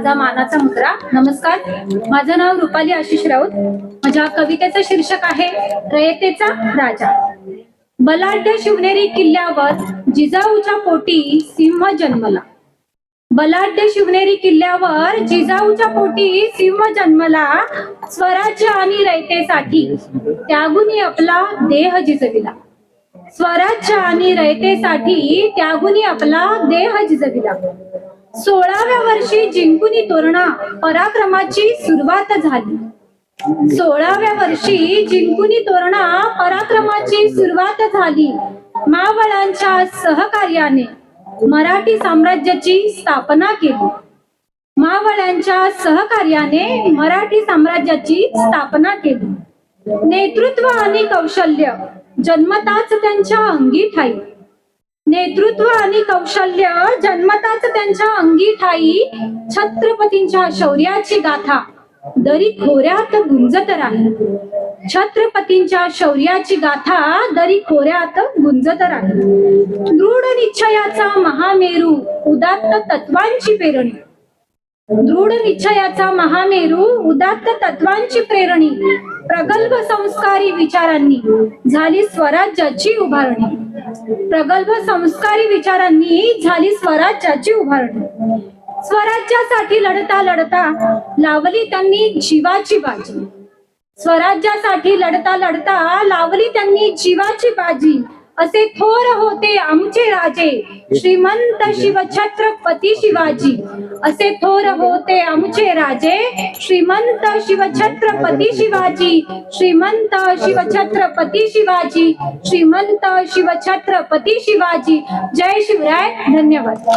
माझा मानाचा मुद्रा. नमस्कार. माझं नाव रुपाली आशिष राऊत. माझ्या कवितेचं शीर्षक आहे रयतेचा राजा. बलाढ्य शिवनेरी किल्ल्यावर जिजाऊच्या पोटी सिंह जन्मला. बलाढ्य शिवनेरी किल्ल्यावर जिजाऊच्या पोटी सिंह जन्मला स्वराज्य आणि रयतेसाठी. त्यागुनी आपला देह जिजविला. स्वराज्य आणि रयतेसाठी त्यागुनी आपला देह जिजविला. सोळाव्या वर्षी जिंकुनी तोरणा पराक्रमाची सुरुवात झाली. सोळाव्या वर्षी जिंकुनी तोरणा पराक्रमाची सुरुवात झाली. मावळांच्या सहकार्याने मराठी साम्राज्याची स्थापना केली. मावळ्यांच्या सहकार्याने मराठी साम्राज्याची स्थापना केली. नेतृत्व आणि कौशल्य जन्मताच त्यांच्या अंगी ठाई. नेतृत्व आणि कौशल्य जन्मताच त्यांच्या अंगी ठाई छत्रपतींच्या शौर्याची गाथा. दरी खोऱ्यात गुंजत राहील छत्रपतींच्या शौर्याची गाथा दरी खोऱ्यात गुंजत राहील दृढ निश्चयाचा महामेरू उदात्त तत्वांची पेरणी दृढ निश्चयाचा महामेरू उदात्त तत्वांची प्रेरणी. प्रगल्भ संस्कारी विचारांनी झाली स्वराज्याची उभारणी. प्रगल्भ संस्कारी विचारांनी झाली स्वराज्याची उभारणी. स्वराज्यासाठी लढता लढता लावली त्यांनी जीवाची बाजी. स्वराज्यासाठी लढता लढता लावली त्यांनी जीवाची बाजी. असे थोर होते आमचे राजे. श्रीमंत शिवछत्रपती शिवाजी. असे थोर होते आमचे राजे. श्रीमंत शिवछत्रपती शिवाजी. श्रीमंत शिवछत्रपती शिवाजी. श्रीमंत शिवछत्रपती शिवाजी. जय शिवराय. धन्यवाद.